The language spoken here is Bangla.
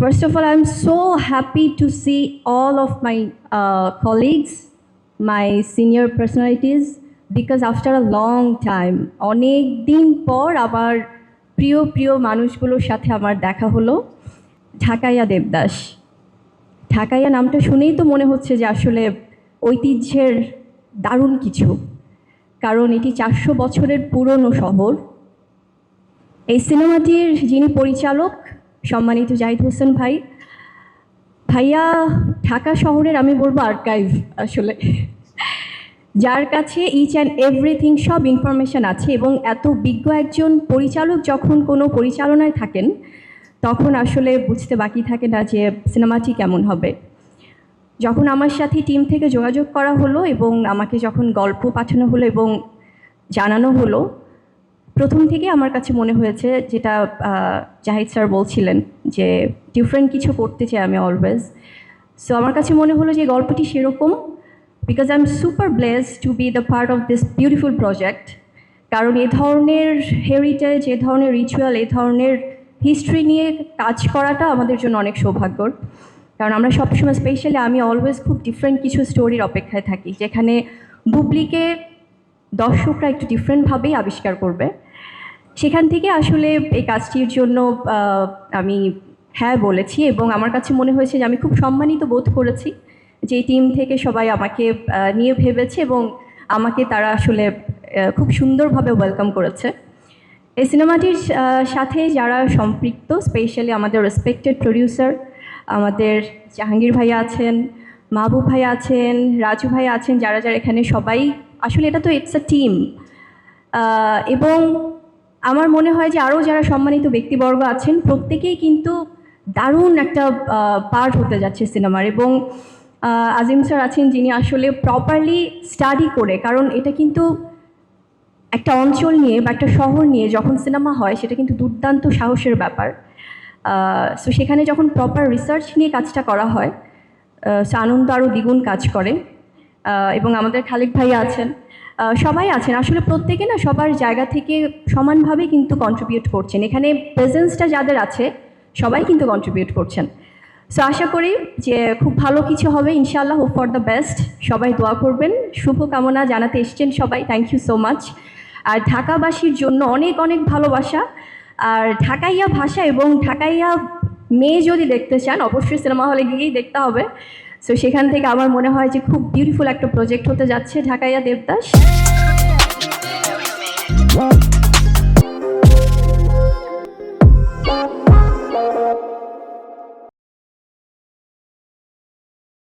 First of all, I'm so happy to see all of my uh, colleagues, my senior personalities, because after a long time, অনেক দিন পর আবার প্রিয় প্রিয় মানুষগুলোর সাথে আমার দেখা হলো ঢাকাইয়া দেবদাস। ঢাকাইয়া নামটা শুনেই তো মনে হচ্ছে যে আসলে ঐতিহ্যের দারুণ কিছু কারণ এটি চারশো বছরের পুরনো শহর। এই সিনেমাটির যিনি পরিচালক সম্মানিত জাহিদ হোসেন ভাই। ভাইয়া, ঢাকা শহরের আমি বলব আর্কাইভ আসলে। যার কাছে ইচ অ্যান্ড এভরিথিং সব ইনফরমেশান আছে এবং এত বিজ্ঞ একজন পরিচালক যখন কোনো পরিচালনায় থাকেন, তখন আসলে বুঝতে বাকি থাকে না যে সিনেমাটি কেমন হবে। যখন আমার সাথে টিম থেকে যোগাযোগ করা হলো এবং আমাকে যখন গল্প পাঠানো হলো এবং জানানো হলো প্রথম থেকে আমার কাছে মনে হয়েছে যেটা জাহিদ স্যার বলছিলেন যে ডিফারেন্ট কিছু করতে চাই আমি অলওয়েজ সো আমার কাছে মনে হলো যে গল্পটি সেরকম because I am super bless to be the part of this beautiful project কারণ এ ধরনের হেরিটেজ এ ধরনের রিচুয়াল এ ধরনের হিস্ট্রি নিয়ে কাজ করাটা আমাদের জন্য অনেক সৌভাগ্যর কারণ আমরা সবসময় স্পেশালি আমি অলওয়েজ খুব ডিফারেন্ট কিছু স্টোরির অপেক্ষায় থাকি, যেখানে বুবলিকে দর্শকরা একটু ডিফারেন্টভাবেই আবিষ্কার করবে। সেখান থেকে আসলে এই কাজটির জন্য আমি হ্যাঁ বলেছি এবং আমার কাছে মনে হয়েছে যে আমি খুব সম্মানিত বোধ করেছি যে টিম থেকে সবাই আমাকে নিয়ে ভেবেছে এবং আমাকে তারা আসলে খুব সুন্দরভাবে ওয়েলকাম করেছে। এই সিনেমাটির সাথে যারা সম্পৃক্ত স্পেশালি আমাদের রেসপেক্টেড প্রডিউসার আমাদের জাহাঙ্গীর ভাইয়া আছেন, মাহবুব ভাইয়া আছেন, রাজু ভাইয়া আছেন, যারা যারা এখানে সবাই আসলে এটা তো ইটস আ টিম এবং আমার মনে হয় যে আরও যারা সম্মানিত ব্যক্তিবর্গ আছেন, প্রত্যেকেই কিন্তু দারুণ একটা পার্ট হতে যাচ্ছে সিনেমার এবং আজিম স্যার আছেন যিনি আসলে প্রপারলি স্টাডি করে, কারণ এটা কিন্তু একটা অঞ্চল নিয়ে বা একটা শহর নিয়ে যখন সিনেমা হয়, সেটা কিন্তু দুর্দান্ত সাহসের ব্যাপার। সো সেখানে যখন প্রপার রিসার্চ নিয়ে কাজটা করা হয় সো আনন্দ আরও দ্বিগুণ কাজ করে। এবং আমাদের খালিক ভাই আছেন। সবাই আছেন। আসলে প্রত্যেকে না সবার জায়গা থেকে সমানভাবে কিন্তু কন্ট্রিবিউট করছেন। এখানে প্রেজেন্সটা যাদের আছে, সবাই কিন্তু কন্ট্রিবিউট করছেন। সো আশা করি যে খুব ভালো কিছু হবে। ইনশাআল্লাহ হোপ ফর দ্য বেস্ট সবাই দোয়া করবেন। শুভকামনা জানাতে এসছেন সবাই। থ্যাংক ইউ সো মাচ আর ঢাকাবাসীর জন্য অনেক অনেক ভালোবাসা। আর ঢাকাইয়া ভাষা এবং ঢাকাইয়া মেয়ে যদি দেখতে চান, অবশ্যই সিনেমা হলে গিয়েই দেখতে হবে। সো সেখান থেকে আমার মনে হয় যে খুব বিউটিফুল একটা প্রজেক্ট হতে যাচ্ছে ঢাকাইয়া দেবদাস।